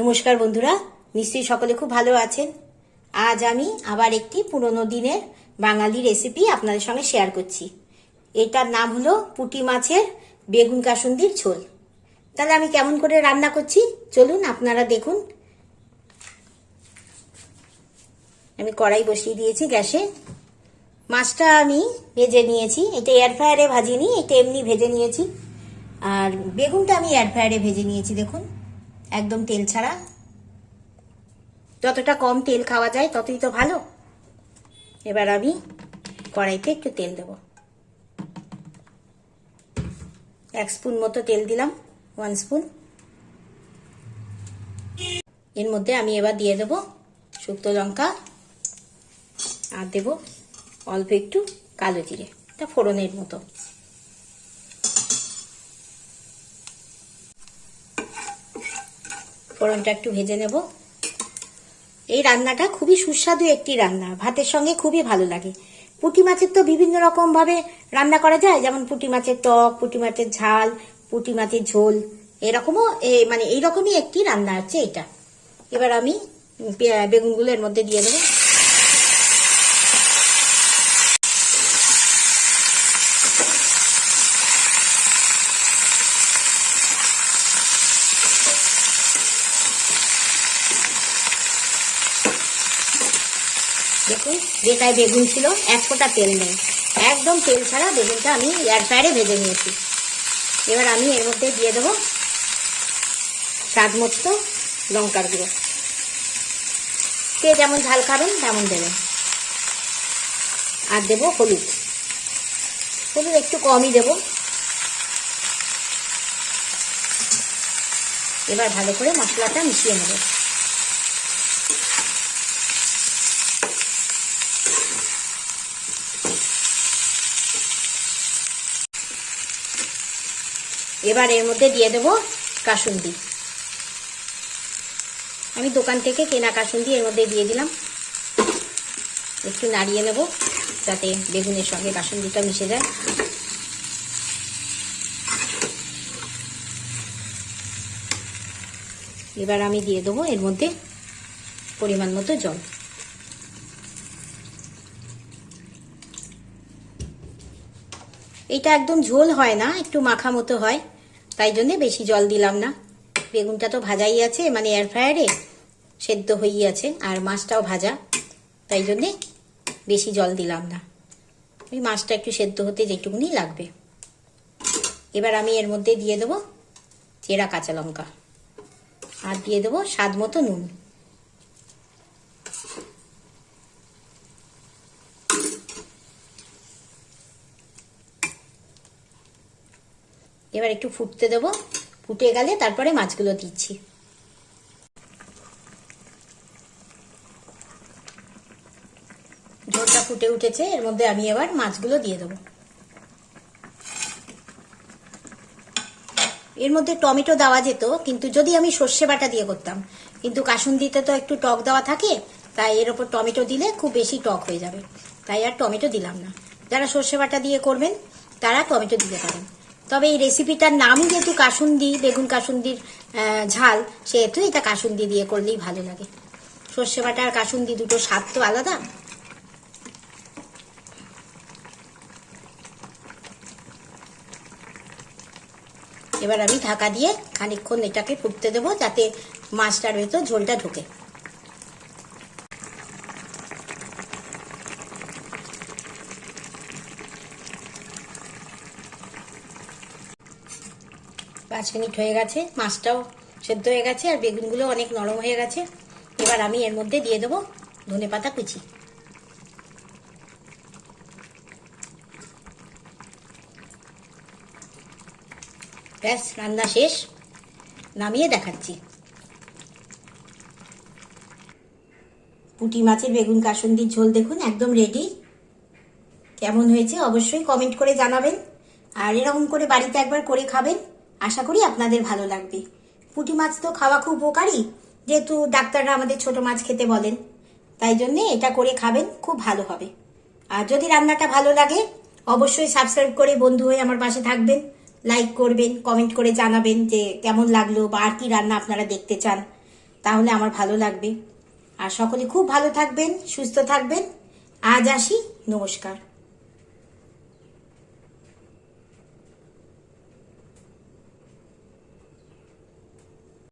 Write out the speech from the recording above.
নমস্কার বন্ধুরা, নিশ্চয়ই সকলে খুব ভালো আছেন। আজ আমি আবার একটি পুরনো দিনের বাঙালি রেসিপি আপনাদের সঙ্গে শেয়ার করছি। এটার নাম হলো পুঁটি মাছের বেগুন কাসুন্দির ঝোল। তাহলে আমি কেমন করে রান্না করছি? চলুন আপনারা দেখুন। আমি কড়াই বসিয়ে দিয়েছি গ্যাসে। মাছটা আমি ভেজে নিয়েছি। এটা এয়ার ফ্রায়ারে ভাজিনি, এটা এমনি ভেজে নিয়েছি। আর বেগুনটা আমি এয়ার ফ্রায়ারে ভেজে নিয়েছি, দেখুন। একদম তেল ছাড়া। যতটা কম তেল খাওয়া যায়, ততই তো ভালো। এবার আমি কড়াইতে একটু তেল দেব। এক স্পুন মতো তেল দিলাম ওয়ান স্পুন। এর মধ্যে আমি এবার দিয়ে দেব শুক্তো লঙ্কা, আর দেব অল্প একটু কালো জিরে। তা ফোড়নের মতো। ফোড়নটা একটু ভেজে নেব। এই রান্নাটা খুবই সুস্বাদু একটি রান্না। ভাতের সঙ্গে খুবই ভালো লাগে। পুঁটি মাছের তো বিভিন্ন রকমভাবে রান্না করা যায়। যেমন পুঁটি মাছের টক, পুঁটি মাছের ঝাল, পুঁটি মাছের ঝোল। এরকমও মানে এইরকমই একটি রান্না আছে এটা। এবার আমি বেগুনগুলো এর মধ্যে দিয়ে দেবো। দেখুন যেটায় বেগুন ছিল, এক ফোঁটা তেল নেই। একদম তেল ছাড়া বেগুনটা আমি এয়ার ফ্রায়ারে ভেজে নিয়েছি। এবার আমি এর মধ্যে দিয়ে দেবো স্বাদ মতো লঙ্কার গুঁড়ো। কে যেমন ঝাল খাবেন, তেমন দেবেন। আর দেবো হলুদ। হলুদ একটু কমই দেবো। এবার ভালো করে মশলাটা মিশিয়ে নেব। এবার এর মধ্যে দিয়ে দেবো কাসুন্দি। আমি দোকান থেকে কেনা কাসুন্দি এর মধ্যে দিয়ে দিলাম। একটু নাড়িয়ে নেব যাতে বেগুনের সঙ্গে কাসুন্দিটা মিশে যায়। এবার আমি দিয়ে দেবো এর মধ্যে পরিমাণ মতো জল। এটা একদম ঝোল হয় না, একটু মাখা মতো হয়। তাই জন্যে বেশি জল দিলাম না। বেগুনটা তো ভাজাই আছে মানে এয়ার ফ্রায়ারে সেদ্ধ হয়েই আছে, আর মাছটাও ভাজা। তাই জন্যে বেশি জল দিলাম না। ওই মাছটা একটু সেদ্ধ হতে যেটুকুনি লাগবে। এবার আমি এর মধ্যে দিয়ে দেবো চেরা কাঁচা লঙ্কা। আর দিয়ে দেবো স্বাদ মতো নুন। এবার একটু ফুটতে দেবো। ফুটে গেলে তারপরে মাছগুলো দিচ্ছি। ঝোলটা ফুটে উঠেছে, এর মধ্যে আমি এবার মাছগুলো দিয়ে দেবো। এর মধ্যে টমেটো দেওয়া যেত, কিন্তু যদি আমি সর্ষে বাটা দিয়ে করতাম, কিন্তু কাসুন্দিতে তো একটু টক দেওয়া থাকে, তাই এর ওপর টমেটো দিলে খুব বেশি টক হয়ে যাবে। তাই আর টমেটো দিলাম না। যারা সর্ষে বাটা দিয়ে করবেন, তারা টমেটো দিতে পারেন। তবে এই রেসিপিটার নামই যেহেতু কাসুন্দি, বেগুন কাসুন্দির ঝাল, সেহেতু এটা কাসুন্দি দিয়ে করলেই ভালো লাগে। সর্ষে বাটা আর কাসুন্দি দুটো স্বাদ তো আলাদা। এবার আমি ঢাকা দিয়ে খানিকক্ষণ এটাকে ফুটতে দেবো যাতে মাছটার ভেতর ঝোলটা ঢোকে। পাঁচ মিনিট হয়ে গেছে, মাছটাও সেদ্ধ হয়ে গেছে আর বেগুনগুলো অনেক নরম হয়ে গেছে। এবার আমি এর মধ্যে দিয়ে দেবো ধনে পাতা কুচি। ব্যাস, রান্না শেষ। নামিয়ে দেখাচ্ছি। পুঁটি মাছের বেগুন কাসুন্দির ঝোল দেখুন একদম রেডি কেমন হয়েছে অবশ্যই কমেন্ট করে জানাবেন। আর এরকম করে বাড়িতে একবার করে খাবেন। আশা করি আপনাদের ভালো লাগবে। পুঁটি মাছ তো খাওয়া খুব উপকারী, যেহেতু ডাক্তাররা আমাদের ছোট মাছ খেতে বলেন। তাই জন্যে এটা করে খাবেন, খুব ভালো হবে। আর যদি রান্নাটা ভালো লাগে, অবশ্যই সাবস্ক্রাইব করে বন্ধু হয়ে আমার পাশে থাকবেন। লাইক করবেন কমেন্ট করে জানাবেন যে কেমন লাগল বা আর কি রান্না আপনারা দেখতে চান। তাহলে আমার ভালো লাগবে। আর সকলে খুব ভালো থাকবেন, সুস্থ থাকবেন। আজ আসি, নমস্কার।